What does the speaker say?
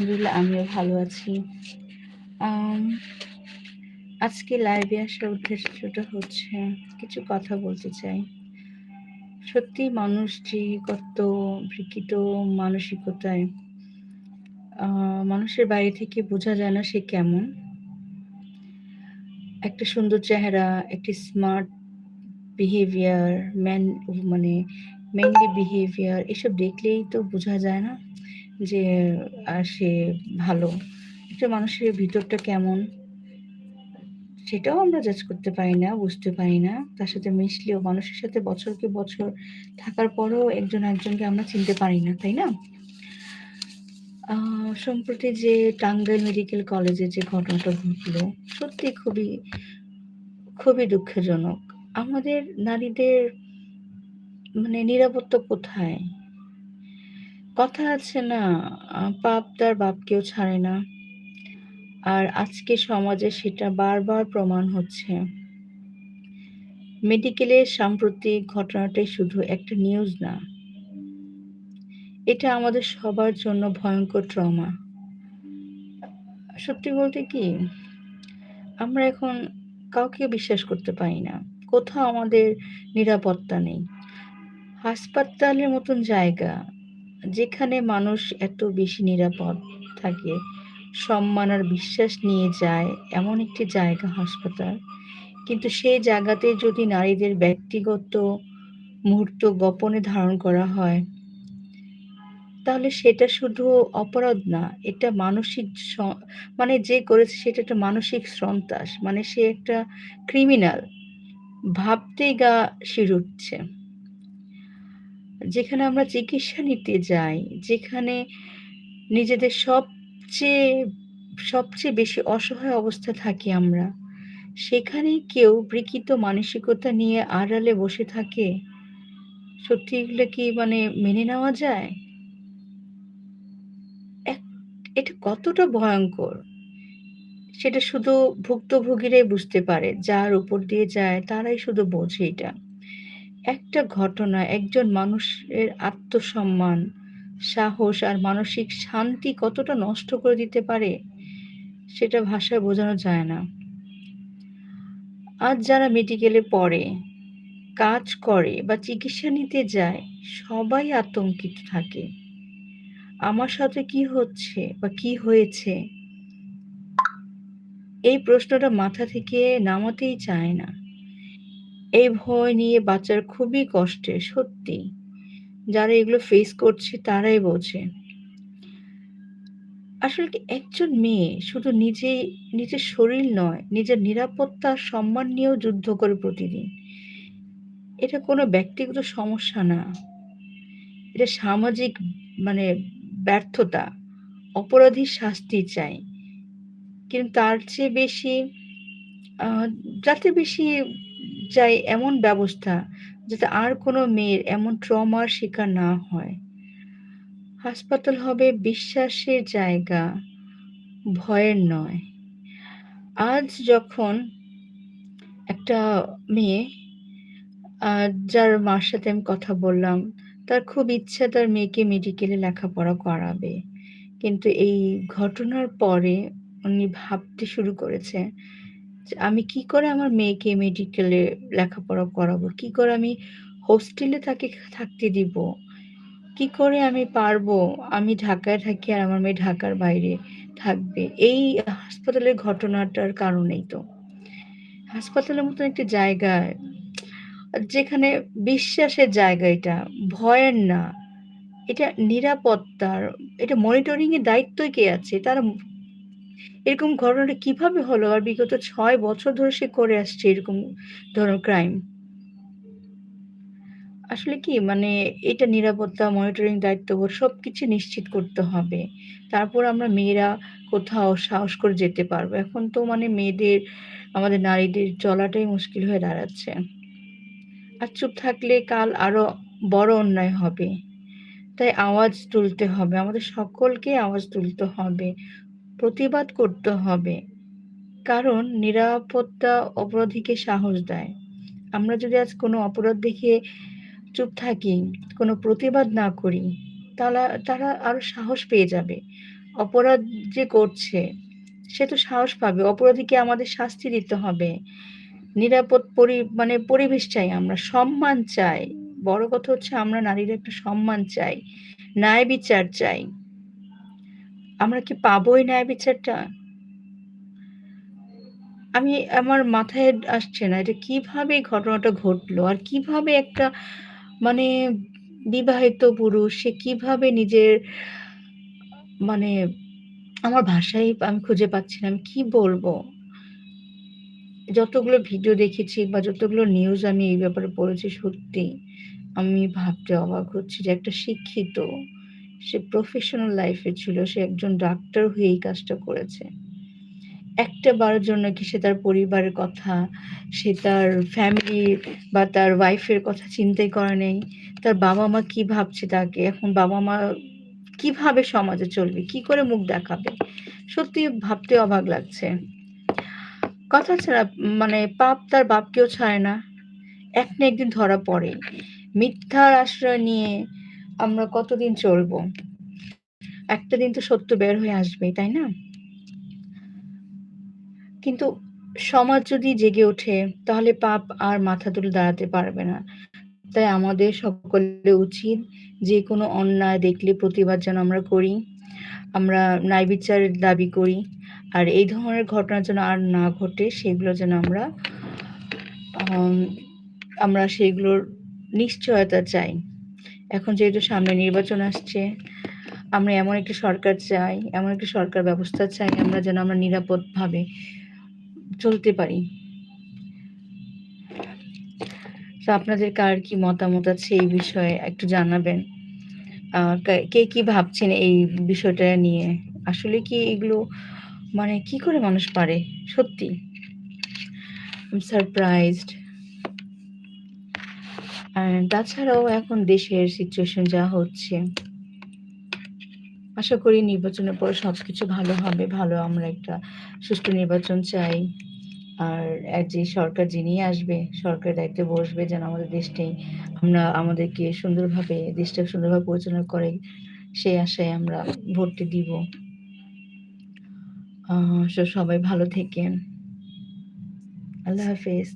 আলহামদুলিল্লাহ আমিও ভালো আছি। আজকে লাইভে আসার উদ্দেশ্যটা হচ্ছে কিছু কথা বলতে চাই। সত্যি মানুষ যে কত বিকৃত মানসিকতায় মানুষের বাইরে থেকে বোঝা যায় না সে কেমন। একটা সুন্দর চেহারা, একটি স্মার্ট বিহেভিয়ার, ম্যান মানে মেনলি বিহেভিয়ার এসব দেখলেই তো বোঝা যায় না যে সে ভালো। একটা মানুষের ভিতরটা কেমন সেটাও আমরা জাজ করতে পারি না, বুঝতে পারি না। তার সাথে মিশলেও মানুষের সাথে বছরকে বছর থাকার পরেও একজন একজনকে আমরা চিনতে পারি না, তাই না? সম্প্রতি যে টাঙ্গাইল মেডিকেল কলেজে যে ঘটনাটা ঘটলো, সত্যি খুবই, খুবই দুঃখজনক। আমাদের নারীদের মানে নিরাপত্তা কোথায়? কথা আছে না, পাপ তার বাপকেও ছাড়ে না। আর আজকে সমাজে সেটা বারবার প্রমাণ হচ্ছে। মেডিকেলের সাম্প্রতিক ঘটনাটাই শুধু একটা নিউজ না। এটা আমাদের সবার জন্য ভয়ঙ্কর ট্রমা। সত্যি বলতে কি, আমরা এখন কাউকে বিশ্বাস করতে পারি না। কোথাও আমাদের নিরাপত্তা নেই। হাসপাতালের মতন জায়গা, যেখানে মানুষ এত বেশি নিরাপদ থাকে, সম্মান আর বিশ্বাস নিয়ে যায় এমন একটি জায়গা হাসপাতাল। কিন্তু সেই জায়গাতে যদি নারীদের ব্যক্তিগত মুহূর্ত গোপনে ধারণ করা হয় তাহলে সেটা শুধু অপরাধ না, এটা মানসিক মানে যে করেছে সেটা একটা মানসিক সন্ত্রাস। মানে সে একটা ক্রিমিনাল। ভাবতেই গা শির উঠছে। যেখানে আমরা চিকিৎসা নিতে যাই, যেখানে নিজেদের সবচেয়ে, সবচেয়ে বেশি অসহায় অবস্থা থাকি আমরা, সেখানেই কেউ বিকৃত মানসিকতা নিয়ে আড়ালে বসে থাকে। সত্যি এগুলো কি মানে মেনে নেওয়া যায়? এটা কতটা ভয়ঙ্কর, সেটা শুধু ভুক্তভোগীরাই বুঝতে পারে। যার উপর দিয়ে যায় তারাই শুধু বোঝে এটা। একটা ঘটনা একজন মানুষের আত্মসম্মান, সাহস আর মানসিক শান্তি কতটা নষ্ট করে দিতে পারে, সেটা ভাষায় বোঝানো যায় না। আজ যারা মেডিকেলে পড়ে, কাজ করে বা চিকিৎসা নিতে যায়, সবাই আতঙ্কিত থাকে। আমার সাথে কি হচ্ছে বা কি হয়েছে? এই প্রশ্নটা মাথা থেকে নামাতেই চায় না। এই ভয় নিয়ে বাচ্চার খুবই কষ্টে সত্যি। যারা এগুলো ফেস করছে তারাই বোঝে। আসলে কি একজন মেয়ে শুধু নিজেই নিজের শরীর নয়, নিজের নিরাপত্তা সম্মান নিয়েও যুদ্ধ করে প্রতিদিন। এটা কোনো ব্যক্তিগত সমস্যা না। এটা সামাজিক মানে ব্যর্থতা। অপরাধীর শাস্তি চাই। কিন্তু তার চেয়ে বেশি যাতে বেশি চাই এমন ব্যবস্থা, যাতে আর কোনো মেয়ের এমন ট্রমার শিকার না হয়। হাসপাতাল হবে বিশ্বাসের জায়গা, ভয়ের নয়। আজ যখন একটা মেয়ে যার মার সাথে আমি কথা বললাম, তার খুব ইচ্ছা তার মেয়েকে মেডিকেলে লেখাপড়া করাবে। কিন্তু এই ঘটনার পরে উনি ভাবতে শুরু করেছে "আমি কি করে আমার মেয়েকে মেডিকেলে লেখাপড়া করাবো? কি করে আমি হোস্টেলে তাকে থাকতে দিব? কি করে আমি পারব? আমি ঢাকায় থাকি আর আমার মেয়ে ঢাকার বাইরে থাকবে।" এই হাসপাতালের ঘটনাটার কারণেই তো। হাসপাতালের মতন একটি জায়গায় যেখানে বিশ্বাসের জায়গা এটা, ভয়ের না। এটা নিরাপত্তার, এটা মনিটরিং এর দায়িত্বই কে আছে? তারা এরকম ঘটনাটা কীভাবে হলো? আর বিগত ছয় বছর ধরে সে করে আসছে এরকম ধরো ক্রাইম। আসলে কি মানে এটা নিরাপত্তা, মনিটরিং দায়িত্ববোধ সব কিছু নিশ্চিত করতে হবে। তারপর আমরা মেয়েরা কোথাও সাহস করে যেতে পারব। এখন তো মানে মেয়েদের, আমাদের নারীদের চলাটাই মুশকিল হয়ে দাঁড়াচ্ছে। আর চুপ থাকলে কাল আরও বড় অন্যায় হবে। তাই আওয়াজ তুলতে হবে। আমাদের সকলকে আওয়াজ তুলতে হবে। প্রতিবাদ করতে হবে। কারণ নিরাপত্তা অপরাধীকে সাহস দেয়। আমরা যদি আজ কোনো অপরাধ দেখে চুপ থাকি, কোনো প্রতিবাদ না করি, তালা তারা আরও সাহস পেয়ে যাবে। অপরাধ যে করছে সে তো সাহস পাবে। অপরাধীকে আমাদের শাস্তি দিতে হবে। নিরাপদ পরি মানে পরিবেশ চাই আমরা। সম্মান চাই। বড় কথা হচ্ছে আমরা নারীরা একটা সম্মান চাই। ন্যায় বিচার চাই। আমরা কি পাবো এই ন্যায় বিচারটা? আমি, আমার মাথায় আসছে না এটা কীভাবে ঘটনাটা ঘটলো? আর কীভাবে একটা মানে বিবাহিত পুরুষ, সে কীভাবে নিজের মানে আমার ভাষাই আমি খুঁজে পাচ্ছি না। আমি কি বলব? যতগুলো ভিডিও দেখেছি বা যতগুলো নিউজ আমি এই ব্যাপারে পড়েছি সত্যি, আমি ভাবতে অবাক হচ্ছি যে একটা শিক্ষিত সে প্রফেশনাল লাইফে ছিল। সে একজন ডাক্তার হয়ে এই কাজটা করেছে। একটা বারের জন্য কি সে তার পরিবারের কথা, সে তার ফ্যামিলি বা তার ওয়াইফের কথা চিন্তাই করে নেই তার বাবা-মা কি ভাবছে তাকে? এখন বাবা-মা কীভাবে সমাজে চলবে? কি করে মুখ দেখাবে? সত্যি ভাবতে অবাক লাগছে। কথা ছাড়া মানে পাপ তার বাপকেও ছাড়ে না। এক না একদিন ধরা পড়ে। মিথ্যার আশ্রয় নিয়ে আমরা কতদিন চলবো? একটা দিন তো সত্য বের হয়ে আসবেই, তাই না? কিন্তু সমাজ যদি জেগে ওঠে তাহলে পাপ আর মাথা তুলে দাঁড়াতে পারবে না। তাই আমাদের সকলে উচিত যে কোনো অন্যায় দেখলে প্রতিবাদ যেন আমরা করি। আমরা ন্যায় বিচারের দাবি করি। আর এই ধরনের ঘটনা যেন আর না ঘটে সেগুলো যেন আমরা আমরা সেগুলোর নিশ্চয়তা চাই। এখন যেহেতু সামনে নির্বাচন আসছে, আমরা এমন একটি সরকার চাই, এমন একটি সরকার ব্যবস্থা চাই আমরা যেন আমরা নিরাপদভাবে চলতে পারি। তো আপনাদের কার কি মতামত আছে এই বিষয়ে একটু জানাবেন। কে কে ভাবছেন এই বিষয়টা নিয়ে? আসলে কি এগুলো মানে কি করে মানুষ পারে? সত্যি। I'm অ্যান্ড তাছাড়াও এখন দেশের সিচুয়েশন যা হচ্ছে আশা করি নির্বাচনের পরে সবকিছু ভালো হবে। ভালো আমরা একটা সুষ্ঠু নির্বাচন চাই। আর যে সরকার যিনি আসবে, সরকারের দায়িত্বে বসবে যেন আমাদের দেশটাই আমরা আমাদেরকে সুন্দরভাবে দেশটা সুন্দরভাবে পরিচালনা করে সেই আশায় আমরা ভোটটি দিব। সবাই ভালো থেকেন। আল্লাহ হাফেজ।